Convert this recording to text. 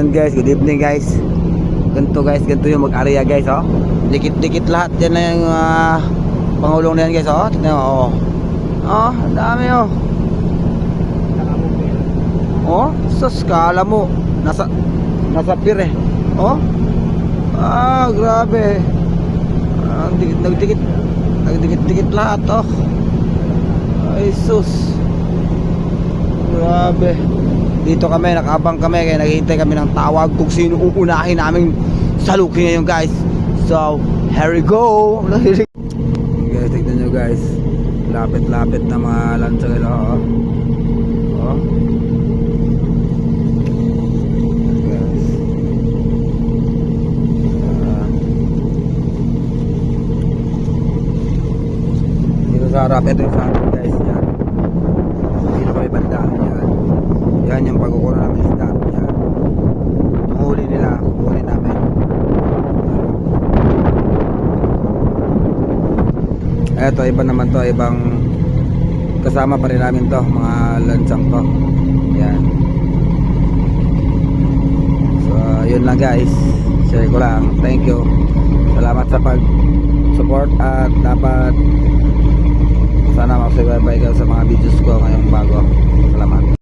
evening guys, good evening guys. Ganito guys, ganito yung mag-area guys, oh. Dikit-dikit lahat yan na yung ah, pangulong na yan guys, oh. Tignan mo, oh. Oh, ang dami oh. Oh, sus, kala mo. Nasa, nasa pier eh. Oh. Ah, grabe. Ah, dikit, nagdikit, nagdikit-dikit lahat, oh. Ay, sus. Grabe. Dito kami, nakabang kami, kaya naghihintay kami ng tawag kung sino uunahin namin salukin ngayon guys. So, here we go. guys, tignan nyo guys. Lapit-lapit na mga lansa nila. Oh. Oh. Guys. Ah. dito sa harap, ito yung sa harap guys. Yan. Dito kami banda. Yan. Yan yung pagkukuha namin isda. Yan. Yung huli nila, huli namin. Eto, iba naman to, ibang kasama pa rin namin to, mga lansang to. Yan. So, yun lang guys. Share ko lang. Thank you. Salamat sa pag support at dapat sana makasubaybay ka sa mga videos ko ngayong bago.